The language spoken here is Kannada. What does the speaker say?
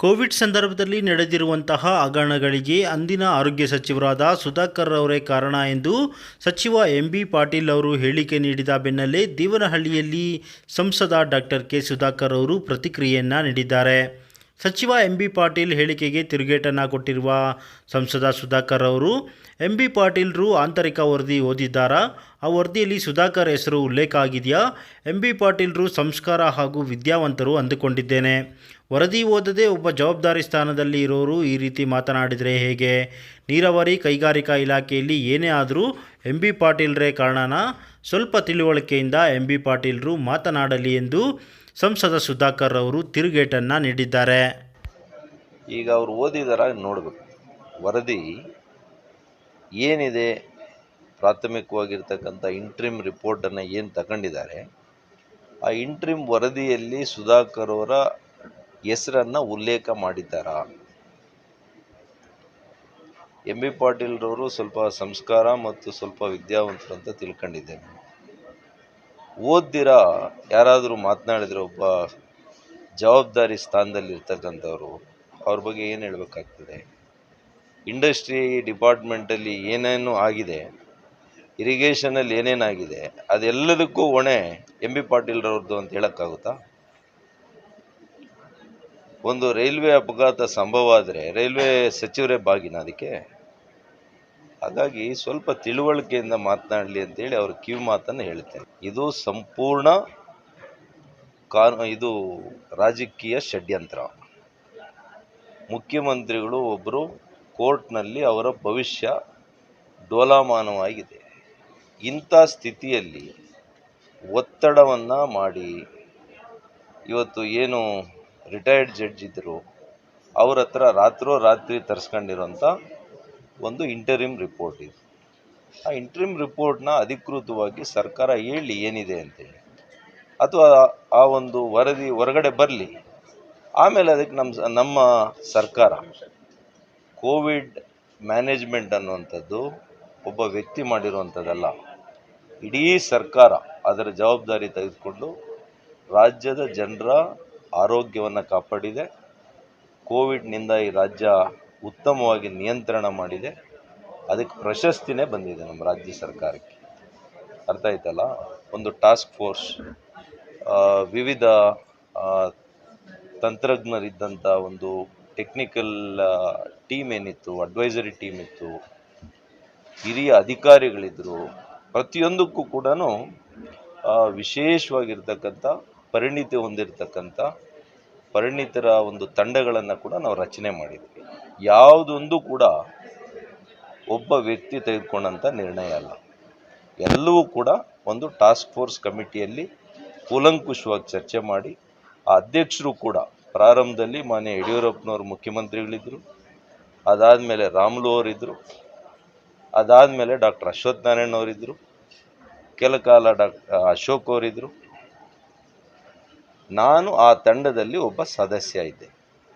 ಕೋವಿಡ್ ಸಂದರ್ಭದಲ್ಲಿ ನಡೆದಿರುವಂತಹ ಹಗರಣಗಳಿಗೆ ಅಂದಿನ ಆರೋಗ್ಯ ಸಚಿವರಾದ ಸುಧಾಕರ್ ಅವರೇ ಕಾರಣ ಎಂದು ಸಚಿವ ಎಂ ಬಿ ಪಾಟೀಲ್ ಅವರು ಹೇಳಿಕೆ ನೀಡಿದ ಬೆನ್ನಲ್ಲೇ ದೇವನಹಳ್ಳಿಯಲ್ಲಿ ಸಂಸದ ಡಾಕ್ಟರ್ ಕೆ ಸುಧಾಕರ್ ಅವರು ಪ್ರತಿಕ್ರಿಯೆಯನ್ನು ನೀಡಿದ್ದಾರೆ. ಸಚಿವ ಎಂ ಬಿ ಪಾಟೀಲ್ ಹೇಳಿಕೆಗೆ ತಿರುಗೇಟನ್ನು ಕೊಟ್ಟಿರುವ ಸಂಸದ ಸುಧಾಕರ್ ಅವರು, ಎಂ ಬಿ ಪಾಟೀಲ್ರು ಆಂತರಿಕ ವರದಿ ಓದಿದ್ದಾರಾ, ಆ ವರದಿಯಲ್ಲಿ ಸುಧಾಕರ್ ಹೆಸರು ಉಲ್ಲೇಖ ಆಗಿದೆಯಾ? ಎಂ ಬಿ ಪಾಟೀಲ್ರು ಸಂಸ್ಕಾರ ಹಾಗೂ ವಿದ್ಯಾವಂತರು ಅಂದುಕೊಂಡಿದ್ದೇನೆ. ವರದಿ ಓದದೆ ಒಬ್ಬ ಜವಾಬ್ದಾರಿ ಸ್ಥಾನದಲ್ಲಿ ಇರೋರು ಈ ರೀತಿ ಮಾತನಾಡಿದರೆ ಹೇಗೆ? ನೀರಾವರಿ ಕೈಗಾರಿಕಾ ಇಲಾಖೆಯಲ್ಲಿ ಏನೇ ಆದರೂ ಎಂ ಬಿ ಪಾಟೀಲ್ರೇ ಕಾರಣನ? ಸ್ವಲ್ಪ ತಿಳುವಳಿಕೆಯಿಂದ ಎಂ ಬಿ ಪಾಟೀಲ್ರು ಮಾತನಾಡಲಿ ಎಂದು ಸಂಸದ ಸುಧಾಕರ್ ಅವರು ತಿರುಗೇಟನ್ನು ನೀಡಿದ್ದಾರೆ. ಈಗ ಅವರು ಓದಿದಾರ, ನೋಡಬೇಕು. ವರದಿ ಏನಿದೆ, ಪ್ರಾಥಮಿಕವಾಗಿರ್ತಕ್ಕಂಥ ಇಂಟ್ರಿಮ್ ರಿಪೋರ್ಟನ್ನು ಏನು ತಗೊಂಡಿದ್ದಾರೆ, ಆ ಇಂಟ್ರಿಮ್ ವರದಿಯಲ್ಲಿ ಸುಧಾಕರ್ ಅವರ ಹೆಸರನ್ನು ಉಲ್ಲೇಖ ಮಾಡಿದ್ದಾರಾ? ಎಂ ಬಿ ಪಾಟೀಲ್ರವರು ಸ್ವಲ್ಪ ಸಂಸ್ಕಾರ ಮತ್ತು ಸ್ವಲ್ಪ ವಿದ್ಯಾವಂತರು ಅಂತ ತಿಳ್ಕೊಂಡಿದ್ದೇನೆ. ಓದ್ದಿರ? ಯಾರಾದರೂ ಮಾತನಾಡಿದ್ರೆ ಒಬ್ಬ ಜವಾಬ್ದಾರಿ ಸ್ಥಾನದಲ್ಲಿ ಇರ್ತಕ್ಕಂಥವ್ರು, ಅವ್ರ ಬಗ್ಗೆ ಏನು ಹೇಳಬೇಕಾಗ್ತದೆ? ಇಂಡಸ್ಟ್ರಿ ಡಿಪಾರ್ಟ್ಮೆಂಟಲ್ಲಿ ಏನೇನು ಆಗಿದೆ, ಇರಿಗೇಷನಲ್ಲಿ ಏನೇನಾಗಿದೆ ಅದೆಲ್ಲದಕ್ಕೂ ಹೊಣೆ ಎಂ ಬಿ ಪಾಟೀಲ್ರವ್ರದ್ದು ಅಂತ ಹೇಳೋಕ್ಕಾಗುತ್ತಾ? ಒಂದು ರೈಲ್ವೆ ಅಪಘಾತ ಸಂಭವ ಆದರೆ ರೈಲ್ವೆ ಸಚಿವರೇ ಬಾಗಿನ ಅದಕ್ಕೆ? ಹಾಗಾಗಿ ಸ್ವಲ್ಪ ತಿಳುವಳಿಕೆಯಿಂದ ಮಾತನಾಡಲಿ ಅಂತೇಳಿ ಅವ್ರ ಕಿವಿ ಮಾತನ್ನು ಹೇಳ್ತೇನೆ ಇದು ಸಂಪೂರ್ಣ ಕಾನು, ಇದು ರಾಜಕೀಯ ಷಡ್ಯಂತ್ರ. ಮುಖ್ಯಮಂತ್ರಿಗಳು ಒಬ್ಬರು ಕೋರ್ಟ್ನಲ್ಲಿ ಅವರ ಭವಿಷ್ಯ ಡೋಲಾಮಾನವಾಗಿದೆ. ಇಂಥ ಸ್ಥಿತಿಯಲ್ಲಿ ಒತ್ತಡವನ್ನು ಮಾಡಿ, ಇವತ್ತು ಏನು ರಿಟೈರ್ಡ್ ಜಡ್ಜ್ ಇದ್ದರು ಅವ್ರ ಹತ್ರ ರಾತ್ರೋ ರಾತ್ರಿ ತರಿಸ್ಕೊಂಡಿರೋಂಥ ಒಂದು ಇಂಟರಿಮ್ ರಿಪೋರ್ಟ್ ಇದು. ಆ ಇಂಟರಿಮ್ ರಿಪೋರ್ಟ್ನ ಅಧಿಕೃತವಾಗಿ ಸರ್ಕಾರ ಹೇಳಿ ಏನಿದೆ ಅಂತೇಳಿ. ಅಥವಾ ಆ ಒಂದು ವರದಿ ಹೊರಗಡೆ ಬರಲಿ. ಆಮೇಲೆ ಅದಕ್ಕೆ ನಮ್ಮ ನಮ್ಮ ಸರ್ಕಾರ ಕೋವಿಡ್ ಮ್ಯಾನೇಜ್ಮೆಂಟ್ ಅನ್ನುವಂಥದ್ದು ಒಬ್ಬ ವ್ಯಕ್ತಿ ಮಾಡಿರುವಂಥದ್ದಲ್ಲ. ಇಡೀ ಸರ್ಕಾರ ಅದರ ಜವಾಬ್ದಾರಿ ತೆಗೆದುಕೊಂಡು ರಾಜ್ಯದ ಜನರ ಆರೋಗ್ಯವನ್ನು ಕಾಪಾಡಿದೆ. ಕೋವಿಡ್ನಿಂದ ಈ ರಾಜ್ಯ ಉತ್ತಮವಾಗಿ ನಿಯಂತ್ರಣ ಮಾಡಿದೆ. ಅದಕ್ಕೆ ಪ್ರಶಸ್ತಿನೇ ಬಂದಿದೆ ನಮ್ಮ ರಾಜ್ಯ ಸರ್ಕಾರಕ್ಕೆ. ಅರ್ಥ ಆಯ್ತಲ್ಲ? ಒಂದು ಟಾಸ್ಕ್ ಫೋರ್ಸ್ ವಿವಿಧ ತಂತ್ರಜ್ಞರಿದ್ದಂಥ ಒಂದು ಟೆಕ್ನಿಕಲ್ ಟೀಮ್ ಏನಿತ್ತು ಅಡ್ವೈಸರಿ ಟೀಮ್ ಇತ್ತು, ಹಿರಿಯ ಅಧಿಕಾರಿಗಳಿದ್ದರು ಪ್ರತಿಯೊಂದಕ್ಕೂ ಕೂಡ ವಿಶೇಷವಾಗಿರ್ತಕ್ಕಂಥ, ಪರಿಣಿತಿ ಹೊಂದಿರತಕ್ಕಂಥ, ಪರಿಣಿತರ ಒಂದು ತಂಡಗಳನ್ನು ಕೂಡ ನಾವು ರಚನೆ ಮಾಡಿದ್ವಿ. ಯಾವುದೊಂದು ಕೂಡ ಒಬ್ಬ ವ್ಯಕ್ತಿ ತೆಗೆದುಕೊಂಡಂಥ ನಿರ್ಣಯ ಅಲ್ಲ. ಎಲ್ಲವೂ ಕೂಡ ಒಂದು ಟಾಸ್ಕ್ ಫೋರ್ಸ್ ಕಮಿಟಿಯಲ್ಲಿ ಕೂಲಂಕುಷವಾಗಿ ಚರ್ಚೆ ಮಾಡಿ, ಆ ಅಧ್ಯಕ್ಷರು ಕೂಡ ಪ್ರಾರಂಭದಲ್ಲಿ ಮಾನ್ಯ ಯಡಿಯೂರಪ್ಪನವರು ಮುಖ್ಯಮಂತ್ರಿಗಳಿದ್ದರು ಅದಾದಮೇಲೆ ರಾಮುಲು ಅವರಿದ್ದರು ಅದಾದಮೇಲೆ ಡಾಕ್ಟರ್ ಅಶ್ವಥ್ ನಾರಾಯಣ್ ಅವರಿದ್ದರು ಕೆಲ ಕಾಲ ಡಾಕ್ಟರ್ ಅಶೋಕ್ ಅವರಿದ್ದರು ನಾನು ಆ ತಂಡದಲ್ಲಿ ಒಬ್ಬ ಸದಸ್ಯ ಇದ್ದೆ.